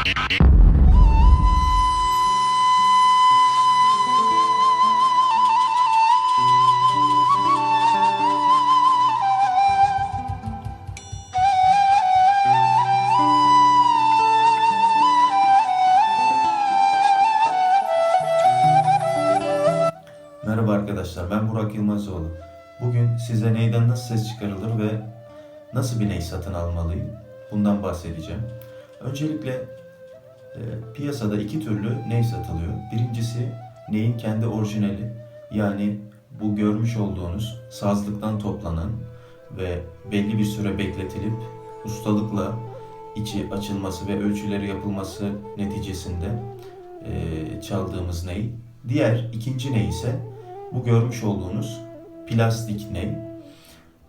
Merhaba arkadaşlar, ben Burak Yılmazoğlu. Bugün size neyden nasıl ses çıkarılır ve nasıl bir ney satın almalıyım bundan bahsedeceğim. Öncelikle piyasada iki türlü ney satılıyor. Birincisi neyin kendi orijinali yani bu görmüş olduğunuz sazlıktan toplanan ve belli bir süre bekletilip ustalıkla içi açılması ve ölçüleri yapılması neticesinde e, çaldığımız ney. Diğer ikinci ney ise bu görmüş olduğunuz plastik ney.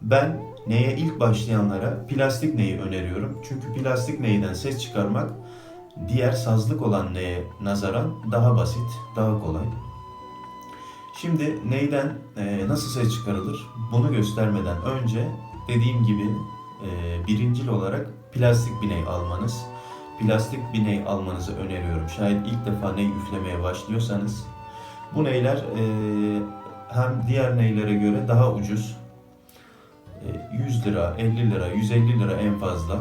Ben neye ilk başlayanlara plastik neyi öneriyorum. Çünkü plastik neyden ses çıkarmak diğer sazlık olan neye nazaran daha basit, daha kolay. Şimdi neyden e, nasıl ses çıkarılır bunu göstermeden önce dediğim gibi e, birincil olarak plastik bir ney almanız. Plastik bir ney almanızı öneriyorum. Şayet ilk defa ney üflemeye başlıyorsanız bu neyler e, hem diğer neylere göre daha ucuz. E, 100 lira, 50 lira, 150 lira en fazla.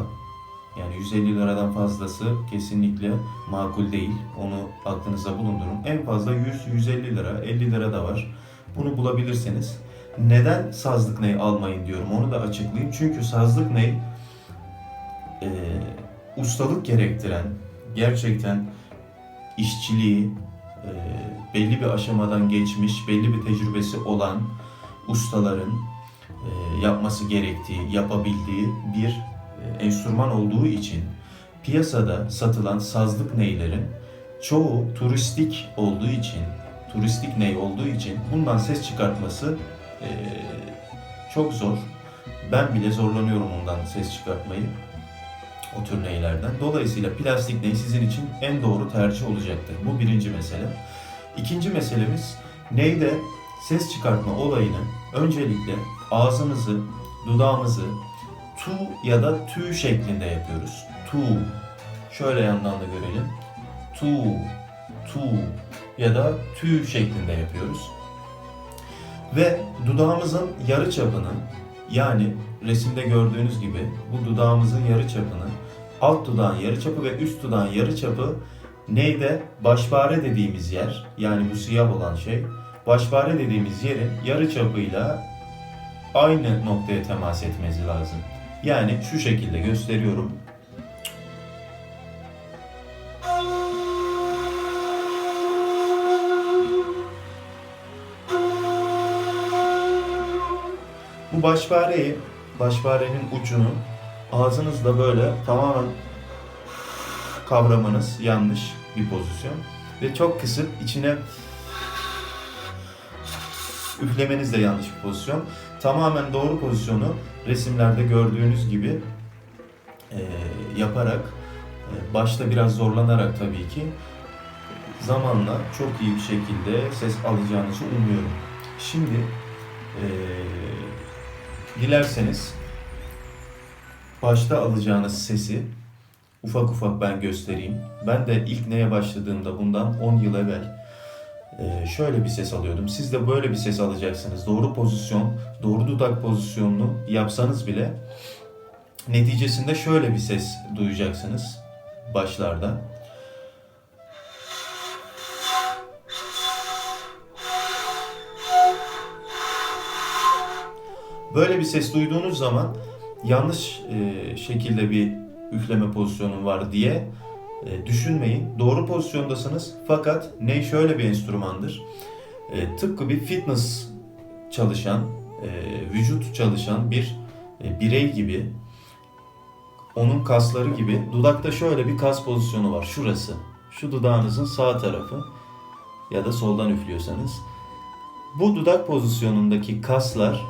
Yani 150 liradan fazlası kesinlikle makul değil. Onu aklınıza bulundurun. En fazla 100-150 lira, 50 lira da var. Bunu bulabilirsiniz. Neden sazlık ney almayın diyorum onu da açıklayayım. Çünkü sazlık ney e, ustalık gerektiren, gerçekten işçiliği, e, belli bir aşamadan geçmiş, belli bir tecrübesi olan ustaların e, yapması gerektiği, yapabildiği bir enstrüman olduğu için piyasada satılan sazlık neylerin çoğu turistik olduğu için, turistik ney olduğu için bundan ses çıkartması e, çok zor. Ben bile zorlanıyorum ondan ses çıkartmayı o tür neylerden. Dolayısıyla plastik ney sizin için en doğru tercih olacaktır. Bu birinci mesele. İkinci meselemiz neyde ses çıkartma olayını öncelikle ağzımızı, dudağımızı tu ya da tü şeklinde yapıyoruz. Tu. Şöyle yandan da görelim. Tu, tu ya da tü şeklinde yapıyoruz. Ve dudağımızın yarı çapını yani resimde gördüğünüz gibi bu dudağımızın yarı çapını alt dudağın yarı çapı ve üst dudağın yarı çapı neyde başbare dediğimiz yer yani bu siyah olan şey başbare dediğimiz yerin yarı çapıyla aynı noktaya temas etmesi lazım. Yani şu şekilde gösteriyorum. Bu başfareyi, başfarenin ucunu ağzınızla böyle tamamen kavramanız yanlış bir pozisyon. Ve çok kısıp içine üflemeniz de yanlış bir pozisyon. Tamamen doğru pozisyonu resimlerde gördüğünüz gibi e, yaparak, e, başta biraz zorlanarak tabii ki zamanla çok iyi bir şekilde ses alacağınızı umuyorum. Şimdi e, dilerseniz başta alacağınız sesi ufak ufak ben göstereyim. Ben de ilk neye başladığımda bundan 10 yıl evvel şöyle bir ses alıyordum. Siz de böyle bir ses alacaksınız. Doğru pozisyon, doğru dudak pozisyonunu yapsanız bile neticesinde şöyle bir ses duyacaksınız başlarda. Böyle bir ses duyduğunuz zaman yanlış e, şekilde bir üfleme pozisyonu var diye e, düşünmeyin. Doğru pozisyondasınız fakat ney şöyle bir enstrümandır. E, tıpkı bir fitness çalışan, e, vücut çalışan bir e, birey gibi onun kasları gibi dudakta şöyle bir kas pozisyonu var. Şurası. Şu dudağınızın sağ tarafı ya da soldan üflüyorsanız. Bu dudak pozisyonundaki kaslar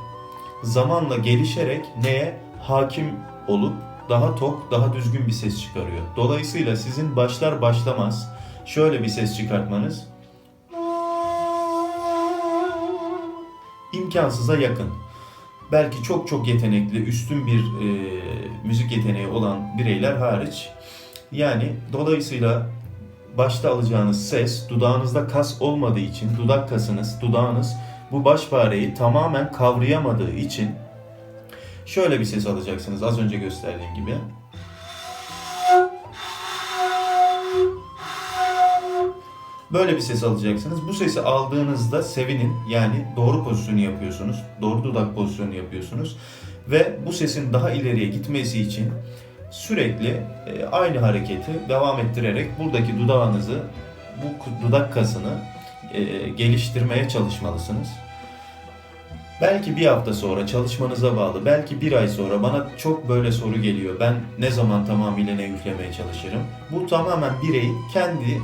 zamanla gelişerek neye hakim olup daha tok, daha düzgün bir ses çıkarıyor. Dolayısıyla sizin başlar başlamaz şöyle bir ses çıkartmanız imkansıza yakın. Belki çok çok yetenekli, üstün bir e, müzik yeteneği olan bireyler hariç Yani dolayısıyla başta alacağınız ses dudağınızda kas olmadığı için dudak kasınız, dudağınız bu baş fareyi tamamen kavrayamadığı için şöyle bir ses alacaksınız az önce gösterdiğim gibi. Böyle bir ses alacaksınız. Bu sesi aldığınızda sevinin yani doğru pozisyonu yapıyorsunuz. Doğru dudak pozisyonu yapıyorsunuz. Ve bu sesin daha ileriye gitmesi için sürekli e, aynı hareketi devam ettirerek buradaki dudağınızı, bu dudak kasını e, geliştirmeye çalışmalısınız. Belki bir hafta sonra çalışmanıza bağlı, belki bir ay sonra bana çok böyle soru geliyor. Ben ne zaman tamamıyla ne yüklemeye çalışırım? Bu tamamen bireyin kendi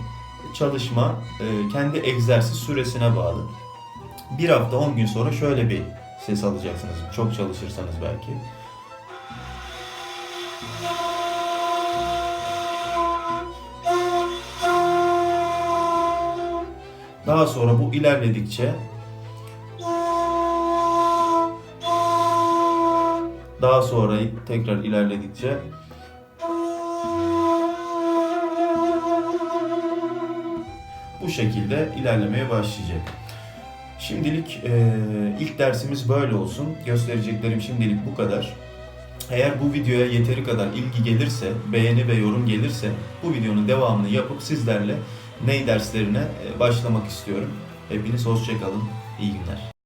çalışma, e, kendi egzersiz süresine bağlı. Bir hafta 10 gün sonra şöyle bir ses alacaksınız. Çok çalışırsanız belki. Daha sonra bu ilerledikçe daha sonra tekrar ilerledikçe bu şekilde ilerlemeye başlayacak. Şimdilik e, ilk dersimiz böyle olsun. Göstereceklerim şimdilik bu kadar. Eğer bu videoya yeteri kadar ilgi gelirse, beğeni ve yorum gelirse bu videonun devamını yapıp sizlerle ney derslerine e, başlamak istiyorum. Hepiniz hoşçakalın. İyi günler.